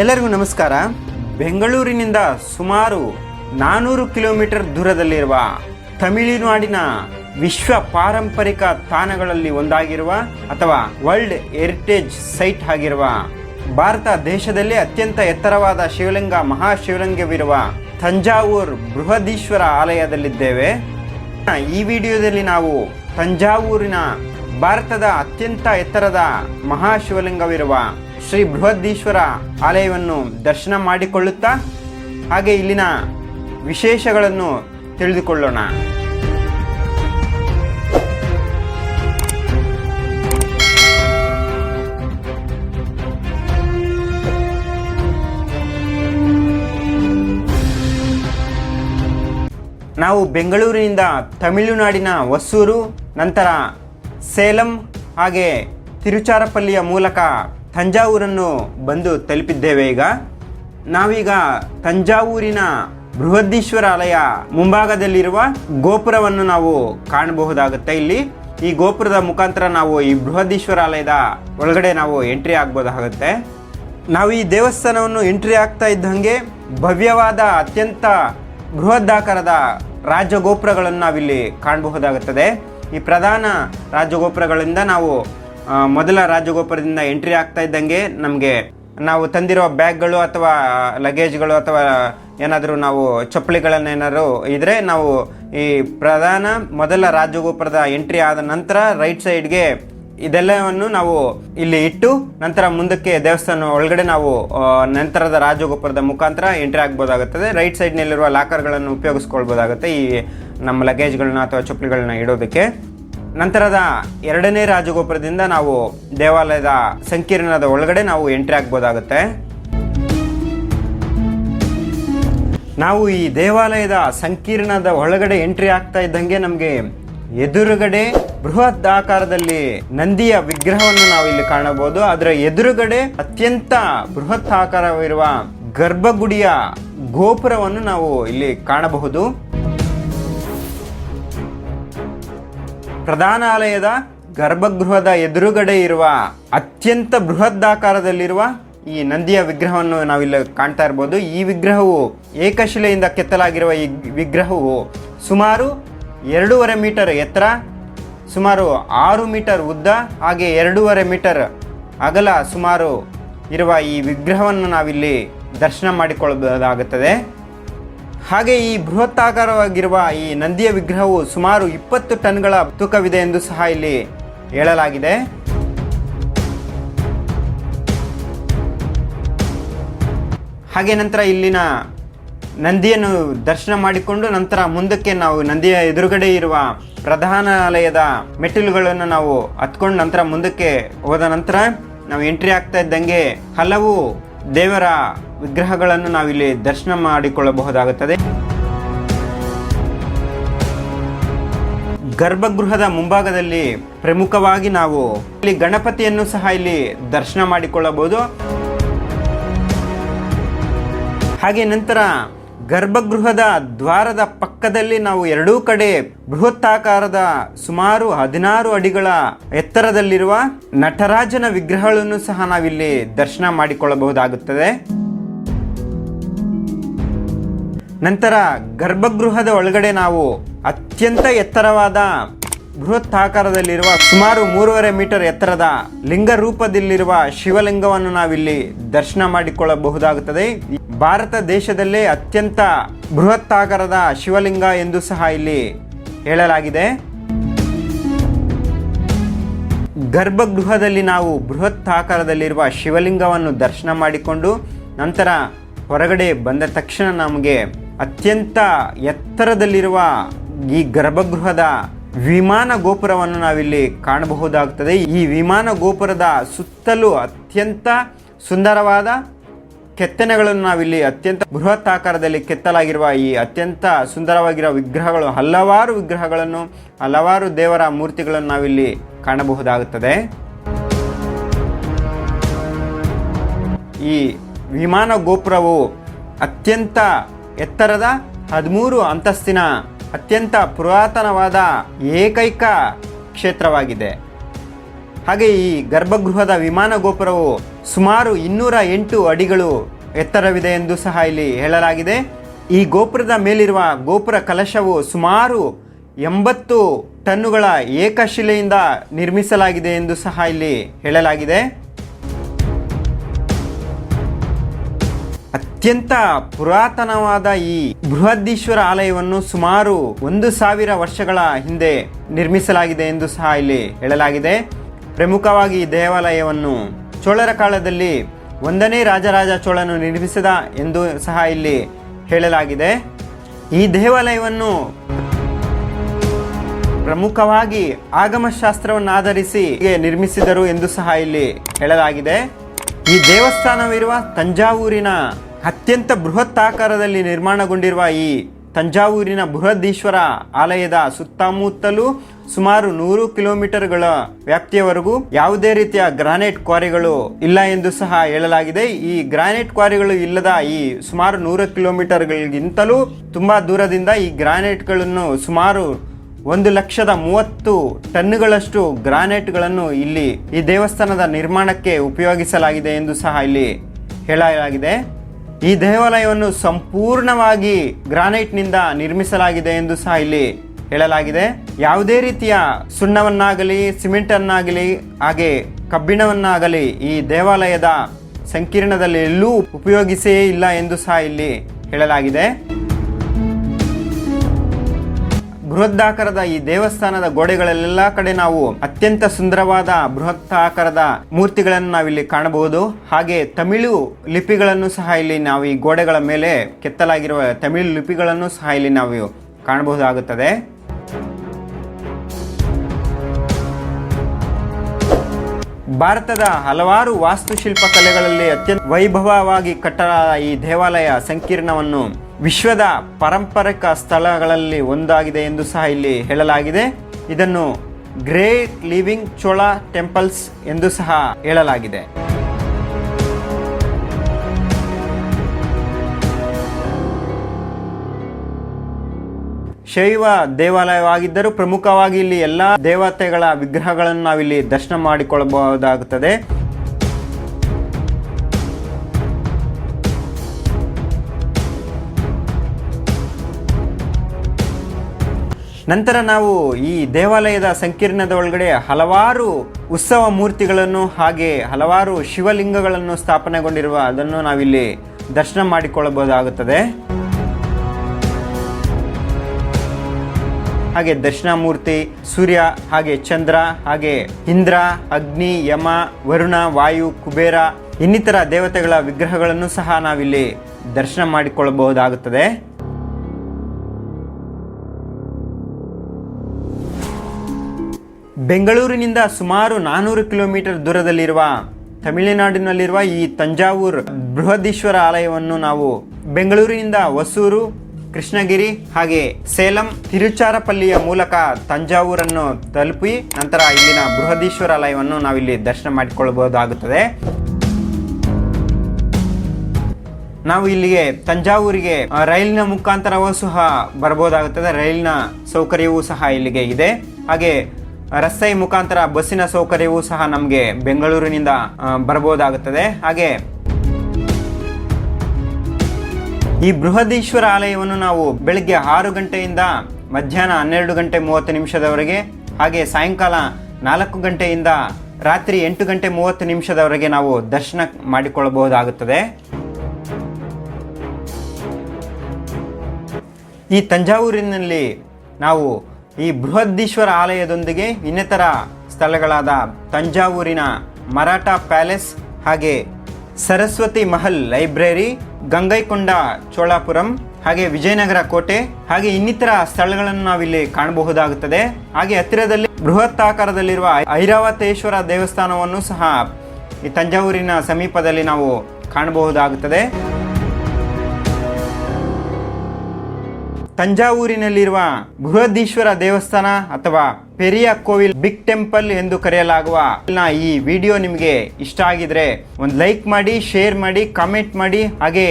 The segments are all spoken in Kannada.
ಎಲ್ಲರಿಗೂ ನಮಸ್ಕಾರ. ಬೆಂಗಳೂರಿನಿಂದ ಸುಮಾರು ನಾನೂರು ಕಿಲೋಮೀಟರ್ ದೂರದಲ್ಲಿರುವ ತಮಿಳುನಾಡಿನ ವಿಶ್ವ ಪಾರಂಪರಿಕ ತಾಣಗಳಲ್ಲಿ ಒಂದಾಗಿರುವ ಅಥವಾ ವರ್ಲ್ಡ್ ಹೆರಿಟೇಜ್ ಸೈಟ್ ಆಗಿರುವ ಭಾರತ ದೇಶದಲ್ಲಿ ಅತ್ಯಂತ ಎತ್ತರವಾದ ಶಿವಲಿಂಗ ಮಹಾಶಿವಲಿಂಗವಿರುವ ತಂಜಾವೂರ್ ಬೃಹದೀಶ್ವರ ಆಲಯದಲ್ಲಿದ್ದೇವೆ. ಈ ವಿಡಿಯೋದಲ್ಲಿ ನಾವು ತಂಜಾವೂರಿನ ಭಾರತದ ಅತ್ಯಂತ ಎತ್ತರದ ಮಹಾಶಿವಲಿಂಗವಿರುವ ಶ್ರೀ ಬೃಹದೀಶ್ವರ ಆಲಯವನ್ನು ದರ್ಶನ ಮಾಡಿಕೊಳ್ಳುತ್ತಾ, ಹಾಗೆ ಇಲ್ಲಿನ ವಿಶೇಷಗಳನ್ನು ತಿಳಿದುಕೊಳ್ಳೋಣ. ನಾವು ಬೆಂಗಳೂರಿನಿಂದ ತಮಿಳುನಾಡಿನ ಹೊಸೂರು, ನಂತರ ಸೇಲಂ, ಹಾಗೆ ತಿರುಚಾರಪಲ್ಲಿಯ ಮೂಲಕ ತಂಜಾವೂರನ್ನು ಬಂದು ತಲುಪಿದ್ದೇವೆ ಈಗ. ನಾವೀಗ ತಂಜಾವೂರಿನ ಬೃಹದೀಶ್ವರ ಆಲಯ ಮುಂಭಾಗದಲ್ಲಿರುವ ಗೋಪುರವನ್ನು ನಾವು ಕಾಣಬಹುದಾಗುತ್ತೆ ಇಲ್ಲಿ. ಈ ಗೋಪುರದ ಮುಖಾಂತರ ನಾವು ಈ ಬೃಹದೀಶ್ವರ ಆಲಯದ ಒಳಗಡೆ ನಾವು ಎಂಟ್ರಿ ಆಗ್ಬೋದಾಗುತ್ತೆ ನಾವು ಈ ದೇವಸ್ಥಾನವನ್ನು ಎಂಟ್ರಿ ಆಗ್ತಾ ಇದ್ದಂಗೆ ಭವ್ಯವಾದ ಅತ್ಯಂತ ಬೃಹದಾಕಾರದ ರಾಜಗೋಪುರಗಳನ್ನು ನಾವಿಲ್ಲಿ ಕಾಣಬಹುದಾಗುತ್ತದೆ. ಈ ಪ್ರಧಾನ ರಾಜಗೋಪುರಗಳಿಂದ ನಾವು ಮೊದಲ ರಾಜಗೋಪುರದಿಂದ ಎಂಟ್ರಿ ಆಗ್ತಾ ಇದ್ದಂಗೆ ನಮಗೆ ನಾವು ತಂದಿರೋ ಬ್ಯಾಗ್ಗಳು ಅಥವಾ ಲಗೇಜ್ಗಳು ಅಥವಾ ಏನಾದರೂ ನಾವು ಚಪ್ಪಲಿಗಳನ್ನು ಏನಾದ್ರು ಇದ್ರೆ ನಾವು ಈ ಪ್ರಧಾನ ಮೊದಲ ರಾಜಗೋಪುರದ ಎಂಟ್ರಿ ಆದ ನಂತರ ರೈಟ್ ಸೈಡ್ಗೆ ಇದೆಲ್ಲವನ್ನು ನಾವು ಇಲ್ಲಿ ಇಟ್ಟು ನಂತರ ಮುಂದಕ್ಕೆ ದೇವಸ್ಥಾನ ಒಳಗಡೆ ನಾವು ನಂತರದ ರಾಜಗೋಪುರದ ಮುಖಾಂತರ ಎಂಟ್ರಿ ಆಗ್ಬೋದಾಗುತ್ತದೆ ರೈಟ್ ಸೈಡ್ನಲ್ಲಿರುವ ಲಾಕರ್ಗಳನ್ನು ಉಪಯೋಗಿಸ್ಕೊಳ್ಬೋದಾಗುತ್ತೆ ಈ ನಮ್ಮ ಲಗೇಜ್ಗಳನ್ನ ಅಥವಾ ಚಪ್ಪಲಿಗಳನ್ನ ಇಡೋದಕ್ಕೆ. ನಂತರದ ಎರಡನೇ ರಾಜಗೋಪುರದಿಂದ ನಾವು ದೇವಾಲಯದ ಸಂಕೀರ್ಣದ ಒಳಗಡೆ ನಾವು ಎಂಟ್ರಿ ಆಗ್ಬೋದಾಗುತ್ತೆ. ನಾವು ಈ ದೇವಾಲಯದ ಸಂಕೀರ್ಣದ ಒಳಗಡೆ ಎಂಟ್ರಿ ಆಗ್ತಾ ಇದ್ದಂಗೆ ನಮಗೆ ಎದುರುಗಡೆ ಬೃಹತ್ ಆಕಾರದಲ್ಲಿ ನಂದಿಯ ವಿಗ್ರಹವನ್ನು ನಾವು ಇಲ್ಲಿ ಕಾಣಬಹುದು. ಅದರ ಎದುರುಗಡೆ ಅತ್ಯಂತ ಬೃಹತ್ ಆಕಾರವಿರುವ ಗರ್ಭಗುಡಿಯ ಗೋಪುರವನ್ನು ನಾವು ಇಲ್ಲಿ ಕಾಣಬಹುದು. ಪ್ರಧಾನ ಆಲಯದ ಗರ್ಭಗೃಹದ ಎದುರುಗಡೆ ಇರುವ ಅತ್ಯಂತ ಬೃಹದ್ದಾಕಾರದಲ್ಲಿರುವ ಈ ನಂದಿಯ ವಿಗ್ರಹವನ್ನು ನಾವಿಲ್ಲಿ ಕಾಣ್ತಾ ಇರ್ಬೋದು. ಈ ವಿಗ್ರಹವು ಏಕಶಿಲೆಯಿಂದ ಕೆತ್ತಲಾಗಿರುವ ಈ ವಿಗ್ರಹವು ಸುಮಾರು ಎರಡೂವರೆ ಮೀಟರ್ ಎತ್ತರ, ಸುಮಾರು ಆರು ಮೀಟರ್ ಉದ್ದ, ಹಾಗೆ ಎರಡೂವರೆ ಮೀಟರ್ ಅಗಲ ಸುಮಾರು ಇರುವ ಈ ವಿಗ್ರಹವನ್ನು ನಾವಿಲ್ಲಿ ದರ್ಶನ ಮಾಡಿಕೊಳ್ಳಬಹುದಾಗುತ್ತದೆ. ಹಾಗೆ ಈ ಬೃಹತ್ತಾಕಾರವಾಗಿರುವ ಈ ನಂದಿಯ ವಿಗ್ರಹವು ಸುಮಾರು ಇಪ್ಪತ್ತು ಟನ್ಗಳ ತೂಕವಿದೆ ಎಂದು ಸಹ ಇಲ್ಲಿ ಹೇಳಲಾಗಿದೆ. ಹಾಗೆ ನಂತರ ಇಲ್ಲಿನ ನಂದಿಯನ್ನು ದರ್ಶನ ಮಾಡಿಕೊಂಡು ನಂತರ ಮುಂದಕ್ಕೆ ನಾವು ನಂದಿಯ ಎದುರುಗಡೆ ಇರುವ ಪ್ರಧಾನಾಲಯದ ಮೆಟ್ಟಿಲುಗಳನ್ನು ನಾವು ಹತ್ಕೊಂಡು ನಂತರ ಮುಂದಕ್ಕೆ ಹೋದ ನಂತರ ನಾವು ಎಂಟ್ರಿ ಆಗ್ತಾ ಇದ್ದಂಗೆ ಹಲವು ದೇವರ ವಿಗ್ರಹಗಳನ್ನು ನಾವಿಲ್ಲಿ ದರ್ಶನ ಮಾಡಿಕೊಳ್ಳಬಹುದಾಗುತ್ತದೆ. ಗರ್ಭಗೃಹದ ಮುಂಭಾಗದಲ್ಲಿ ಪ್ರಮುಖವಾಗಿ ನಾವು ಇಲ್ಲಿ ಗಣಪತಿಯನ್ನು ಸಹ ಇಲ್ಲಿ ದರ್ಶನ ಮಾಡಿಕೊಳ್ಳಬಹುದು. ಹಾಗೆ ನಂತರ ಗರ್ಭಗೃಹದ ದ್ವಾರದ ಪಕ್ಕದಲ್ಲಿ ನಾವು ಎರಡೂ ಕಡೆ ಬೃಹತ್ತಾಕಾರದ ಸುಮಾರು ಹದಿನಾರು ಅಡಿಗಳ ಎತ್ತರದಲ್ಲಿರುವ ನಟರಾಜನ ವಿಗ್ರಹಗಳನ್ನು ಸಹ ನಾವಿಲ್ಲಿ ದರ್ಶನ ಮಾಡಿಕೊಳ್ಳಬಹುದಾಗುತ್ತದೆ. ನಂತರ ಗರ್ಭಗೃಹದ ಒಳಗಡೆ ನಾವು ಅತ್ಯಂತ ಎತ್ತರವಾದ ಬೃಹತ್ ಆಕಾರದಲ್ಲಿರುವ ಸುಮಾರು ಮೂರುವರೆ ಮೀಟರ್ ಎತ್ತರದ ಲಿಂಗ ರೂಪದಲ್ಲಿರುವ ಶಿವಲಿಂಗವನ್ನು ನಾವಿಲ್ಲಿ ದರ್ಶನ ಮಾಡಿಕೊಳ್ಳಬಹುದಾಗುತ್ತದೆ. ಭಾರತ ದೇಶದಲ್ಲೇ ಅತ್ಯಂತ ಬೃಹತ್ ಆಕಾರದ ಶಿವಲಿಂಗ ಎಂದು ಸಹ ಇಲ್ಲಿ ಹೇಳಲಾಗಿದೆ. ಗರ್ಭಗೃಹದಲ್ಲಿ ನಾವು ಬೃಹತ್ ಆಕಾರದಲ್ಲಿರುವ ಶಿವಲಿಂಗವನ್ನು ದರ್ಶನ ಮಾಡಿಕೊಂಡು ನಂತರ ಹೊರಗಡೆ ಬಂದ ತಕ್ಷಣ ನಮಗೆ ಅತ್ಯಂತ ಎತ್ತರದಲ್ಲಿರುವ ಈ ಗರ್ಭಗೃಹದ ವಿಮಾನ ಗೋಪುರವನ್ನು ನಾವಿಲ್ಲಿ ಕಾಣಬಹುದಾಗುತ್ತದೆ. ಈ ವಿಮಾನ ಗೋಪುರದ ಸುತ್ತಲೂ ಅತ್ಯಂತ ಸುಂದರವಾದ ಕೆತ್ತನೆಗಳನ್ನು ನಾವಿಲ್ಲಿ ಅತ್ಯಂತ ಬೃಹತ್ ಆಕಾರದಲ್ಲಿ ಕೆತ್ತಲಾಗಿರುವ ಈ ಅತ್ಯಂತ ಸುಂದರವಾಗಿರುವ ವಿಗ್ರಹಗಳು, ಹಲವಾರು ವಿಗ್ರಹಗಳನ್ನು, ಹಲವಾರು ದೇವರ ಮೂರ್ತಿಗಳನ್ನು ನಾವಿಲ್ಲಿ ಕಾಣಬಹುದಾಗುತ್ತದೆ. ಈ ವಿಮಾನ ಗೋಪುರವು ಅತ್ಯಂತ ಎತ್ತರದ ಹದಿಮೂರು ಅಂತಸ್ತಿನ ಅತ್ಯಂತ ಪುರಾತನವಾದ ಏಕೈಕ ಕ್ಷೇತ್ರವಾಗಿದೆ. ಹಾಗೆ ಈ ಗರ್ಭಗೃಹದ ವಿಮಾನ ಗೋಪುರವು ಸುಮಾರು ಇನ್ನೂರ ಎಂಟು ಅಡಿಗಳು ಎತ್ತರವಿದೆ ಎಂದು ಸಹ ಇಲ್ಲಿ ಹೇಳಲಾಗಿದೆ. ಈ ಗೋಪುರದ ಮೇಲಿರುವ ಗೋಪುರ ಕಲಶವು ಸುಮಾರು ಎಂಬತ್ತು ಟನ್ನುಗಳ ಏಕಶಿಲೆಯಿಂದ ನಿರ್ಮಿಸಲಾಗಿದೆ ಎಂದು ಸಹ ಇಲ್ಲಿ ಹೇಳಲಾಗಿದೆ. ಅತ್ಯಂತ ಪುರಾತನವಾದ ಈ ಬೃಹದೀಶ್ವರ ಆಲಯವನ್ನು ಸುಮಾರು ಒಂದು ಸಾವಿರ ವರ್ಷಗಳ ಹಿಂದೆ ನಿರ್ಮಿಸಲಾಗಿದೆ ಎಂದು ಸಹ ಇಲ್ಲಿ ಹೇಳಲಾಗಿದೆ. ಪ್ರಮುಖವಾಗಿ ಈ ದೇವಾಲಯವನ್ನು ಚೋಳರ ಕಾಲದಲ್ಲಿ ಒಂದನೇ ರಾಜರಾಜ ಚೋಳನು ನಿರ್ಮಿಸಿದ ಎಂದು ಸಹ ಇಲ್ಲಿ ಹೇಳಲಾಗಿದೆ. ಈ ದೇವಾಲಯವನ್ನು ಪ್ರಮುಖವಾಗಿ ಆಗಮಶಾಸ್ತ್ರವನ್ನು ಆಧರಿಸಿ ನಿರ್ಮಿಸಿದರು ಎಂದು ಸಹ ಇಲ್ಲಿ ಹೇಳಲಾಗಿದೆ. ಈ ದೇವಸ್ಥಾನವಿರುವ ತಂಜಾವೂರಿನ ಅತ್ಯಂತ ಬೃಹತ್ ಆಕಾರದಲ್ಲಿ ನಿರ್ಮಾಣಗೊಂಡಿರುವ ಈ ತಂಜಾವೂರಿನ ಬೃಹದೀಶ್ವರ ಆಲಯದ ಸುತ್ತಮುತ್ತಲೂ ಸುಮಾರು ನೂರು ಕಿಲೋಮೀಟರ್ಗಳ ವ್ಯಾಪ್ತಿಯವರೆಗೂ ಯಾವುದೇ ರೀತಿಯ ಗ್ರಾನೈಟ್ ಕ್ವಾರಿಗಳು ಇಲ್ಲ ಎಂದು ಸಹ ಹೇಳಲಾಗಿದೆ. ಈ ಗ್ರಾನೈಟ್ ಕ್ವಾರಿಗಳು ಇಲ್ಲದ ಈ ಸುಮಾರು ನೂರು ಕಿಲೋಮೀಟರ್ಗಳಿಗಿಂತಲೂ ತುಂಬಾ ದೂರದಿಂದ ಈ ಗ್ರಾನೈಟ್ಗಳನ್ನು ಸುಮಾರು ಒಂದು ಲಕ್ಷದ ಮೂವತ್ತು ಟನ್ನುಗಳಷ್ಟು ಗ್ರಾನೈಟ್ಗಳನ್ನು ಇಲ್ಲಿ ಈ ದೇವಸ್ಥಾನದ ನಿರ್ಮಾಣಕ್ಕೆ ಉಪಯೋಗಿಸಲಾಗಿದೆ ಎಂದು ಸಹ ಇಲ್ಲಿ ಹೇಳಲಾಗಿದೆ. ಈ ದೇವಾಲಯವನ್ನು ಸಂಪೂರ್ಣವಾಗಿ ಗ್ರಾನೈಟ್ನಿಂದ ನಿರ್ಮಿಸಲಾಗಿದೆ ಎಂದು ಸಹ ಇಲ್ಲಿ ಹೇಳಲಾಗಿದೆ. ಯಾವುದೇ ರೀತಿಯ ಸುಣ್ಣವನ್ನಾಗಲಿ, ಸಿಮೆಂಟನ್ನಾಗಲಿ, ಹಾಗೆ ಕಬ್ಬಿಣವನ್ನಾಗಲಿ ಈ ದೇವಾಲಯದ ಸಂಕೀರ್ಣದಲ್ಲಿ ಎಲ್ಲೂ ಉಪಯೋಗಿಸೇ ಇಲ್ಲ ಎಂದು ಸಹ ಇಲ್ಲಿ ಹೇಳಲಾಗಿದೆ. ಬೃಹದಾಕಾರದ ಈ ದೇವಸ್ಥಾನದ ಗೋಡೆಗಳಲ್ಲೆಲ್ಲ ಕಡೆ ನಾವು ಅತ್ಯಂತ ಸುಂದರವಾದ ಬೃಹತ್ ಆಕಾರದ ಮೂರ್ತಿಗಳನ್ನು ನಾವಿಲ್ಲಿ ಕಾಣಬಹುದು. ಹಾಗೆ ತಮಿಳು ಲಿಪಿಗಳನ್ನು ಸಹ ಇಲ್ಲಿ ನಾವು ಈ ಗೋಡೆಗಳ ಮೇಲೆ ಕೆತ್ತಲಾಗಿರುವ ತಮಿಳು ಲಿಪಿಗಳನ್ನು ಸಹ ಇಲ್ಲಿ ನಾವು ಕಾಣಬಹುದಾಗುತ್ತದೆ. ಭಾರತದ ಹಲವಾರು ವಾಸ್ತುಶಿಲ್ಪ ಕಲೆಗಳಲ್ಲಿ ಅತ್ಯಂತ ವೈಭವವಾಗಿ ಕಟ್ಟಲಾದ ಈ ದೇವಾಲಯ ಸಂಕೀರ್ಣವನ್ನು ವಿಶ್ವದ ಪಾರಂಪರಿಕ ಸ್ಥಳಗಳಲ್ಲಿ ಒಂದಾಗಿದೆ ಎಂದು ಸಹ ಇಲ್ಲಿ ಹೇಳಲಾಗಿದೆ. ಇದನ್ನು ಗ್ರೇಟ್ ಲಿವಿಂಗ್ ಚೋಳ ಟೆಂಪಲ್ಸ್ ಎಂದು ಸಹ ಹೇಳಲಾಗಿದೆ. ಶೈವ ದೇವಾಲಯವಾಗಿದ್ದರೂ ಪ್ರಮುಖವಾಗಿ ಇಲ್ಲಿ ಎಲ್ಲ ದೇವತೆಗಳ ವಿಗ್ರಹಗಳನ್ನು ನಾವಿಲ್ಲಿ ದರ್ಶನ ಮಾಡಿಕೊಳ್ಳಬಹುದಾಗುತ್ತದೆ. ನಂತರ ನಾವು ಈ ದೇವಾಲಯದ ಸಂಕೀರ್ಣದ ಒಳಗಡೆ ಹಲವಾರು ಉತ್ಸವ ಮೂರ್ತಿಗಳನ್ನು ಹಾಗೆ ಹಲವಾರು ಶಿವಲಿಂಗಗಳನ್ನು ಸ್ಥಾಪನೆಗೊಂಡಿರುವ ಅದನ್ನು ನಾವಿಲ್ಲಿ ದರ್ಶನ ಮಾಡಿಕೊಳ್ಳಬಹುದಾಗುತ್ತದೆ. ಹಾಗೆ ದರ್ಶನ ಮೂರ್ತಿ, ಸೂರ್ಯ, ಹಾಗೆ ಚಂದ್ರ, ಹಾಗೆ ಇಂದ್ರ, ಅಗ್ನಿ, ಯಮ, ವರುಣ, ವಾಯು, ಕುಬೇರ, ಇನ್ನಿತರ ದೇವತೆಗಳ ವಿಗ್ರಹಗಳನ್ನು ಸಹ ನಾವಿಲ್ಲಿ ದರ್ಶನ ಮಾಡಿಕೊಳ್ಳಬಹುದಾಗುತ್ತದೆ. ಬೆಂಗಳೂರಿನಿಂದ ಸುಮಾರು ನಾನೂರು ಕಿಲೋಮೀಟರ್ ದೂರದಲ್ಲಿರುವ ತಮಿಳುನಾಡಿನಲ್ಲಿರುವ ಈ ತಂಜಾವೂರ್ ಬೃಹದೀಶ್ವರ ಆಲಯವನ್ನು ನಾವು ಬೆಂಗಳೂರಿನಿಂದ ಹೊಸೂರು, ಕೃಷ್ಣಗಿರಿ ಹಾಗೆ ಸೇಲಂ, ತಿರುಚಾರಪಲ್ಲಿಯ ಮೂಲಕ ತಂಜಾವೂರನ್ನು ತಲುಪಿ ನಂತರ ಇಲ್ಲಿನ ಬೃಹದೀಶ್ವರ ಆಲಯವನ್ನು ನಾವಿಲ್ಲಿ ದರ್ಶನ ಮಾಡಿಕೊಳ್ಳಬಹುದಾಗುತ್ತದೆ. ನಾವು ಇಲ್ಲಿಗೆ ತಂಜಾವೂರಿಗೆ ರೈಲಿನ ಮುಖಾಂತರವೂ ಸಹ ಬರಬಹುದಾಗುತ್ತದೆ. ರೈಲಿನ ಸೌಕರ್ಯವೂ ಸಹ ಇಲ್ಲಿಗೆ ಇದೆ. ಹಾಗೆ ರಸ್ತೆ ಮುಖಾಂತರ ಬಸ್ಸಿನ ಸೌಕರ್ಯವೂ ಸಹ ನಮಗೆ ಬೆಂಗಳೂರಿನಿಂದ ಬರಬಹುದಾಗುತ್ತದೆ ಹಾಗೆ ಈ ಬೃಹದೀಶ್ವರ ಆಲಯವನ್ನು ನಾವು ಬೆಳಿಗ್ಗೆ ಆರು ಗಂಟೆಯಿಂದ ಮಧ್ಯಾಹ್ನ ಹನ್ನೆರಡು ಗಂಟೆ ಮೂವತ್ತು ನಿಮಿಷದವರೆಗೆ, ಹಾಗೆ ಸಾಯಂಕಾಲ ನಾಲ್ಕು ಗಂಟೆಯಿಂದ ರಾತ್ರಿ ಎಂಟು ಗಂಟೆ ಮೂವತ್ತು ನಿಮಿಷದವರೆಗೆ ನಾವು ದರ್ಶನ ಮಾಡಿಕೊಳ್ಳಬಹುದಾಗುತ್ತದೆ. ಈ ತಂಜಾವೂರಿನಲ್ಲಿ ನಾವು ಈ ಬೃಹದೀಶ್ವರ ಆಲಯದೊಂದಿಗೆ ಇನ್ನಿತರ ಸ್ಥಳಗಳಾದ ತಂಜಾವೂರಿನ ಮರಾಠ ಪ್ಯಾಲೇಸ್ ಹಾಗೆ ಸರಸ್ವತಿ ಮಹಲ್ ಲೈಬ್ರರಿ, ಗಂಗೈಕೊಂಡ ಚೋಳಾಪುರಂ ಹಾಗೆ ವಿಜಯನಗರ ಕೋಟೆ ಹಾಗೆ ಇನ್ನಿತರ ಸ್ಥಳಗಳನ್ನು ನಾವಿಲ್ಲಿ ಕಾಣಬಹುದಾಗುತ್ತದೆ. ಹಾಗೆ ಹತ್ತಿರದಲ್ಲಿ ಬೃಹತ್ ಆಕಾರದಲ್ಲಿರುವ ಐರಾವತೇಶ್ವರ ದೇವಸ್ಥಾನವನ್ನು ಸಹ ಈ ತಂಜಾವೂರಿನ ಸಮೀಪದಲ್ಲಿ ನಾವು ಕಾಣಬಹುದಾಗುತ್ತದೆ. ತಂಜಾವೂರಿನಲ್ಲಿರುವ ಬೃಹದೀಶ್ವರ ದೇವಸ್ಥಾನ ಅಥವಾ ಪೆರಿಯ ಕೋವಿಲ್ ಬಿಗ್ ಟೆಂಪಲ್ ಎಂದು ಕರೆಯಲಾಗುವ ಈ ವಿಡಿಯೋ ನಿಮಗೆ ಇಷ್ಟ ಆಗಿದ್ರೆ ಒಂದು ಲೈಕ್ ಮಾಡಿ, ಶೇರ್ ಮಾಡಿ, ಕಾಮೆಂಟ್ ಮಾಡಿ. ಹಾಗೆ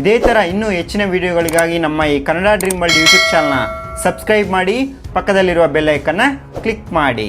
ಇದೇ ಥರ ಇನ್ನೂ ಹೆಚ್ಚಿನ ವಿಡಿಯೋಗಳಿಗಾಗಿ ನಮ್ಮ ಈ ಕನ್ನಡ ಡ್ರೀಮ್ ವರ್ಲ್ಡ್ ಯೂಟ್ಯೂಬ್ ಚಾನಲ್ನ ಸಬ್ಸ್ಕ್ರೈಬ್ ಮಾಡಿ, ಪಕ್ಕದಲ್ಲಿರುವ ಬೆಲ್ಲೈಕನ್ನ ಕ್ಲಿಕ್ ಮಾಡಿ.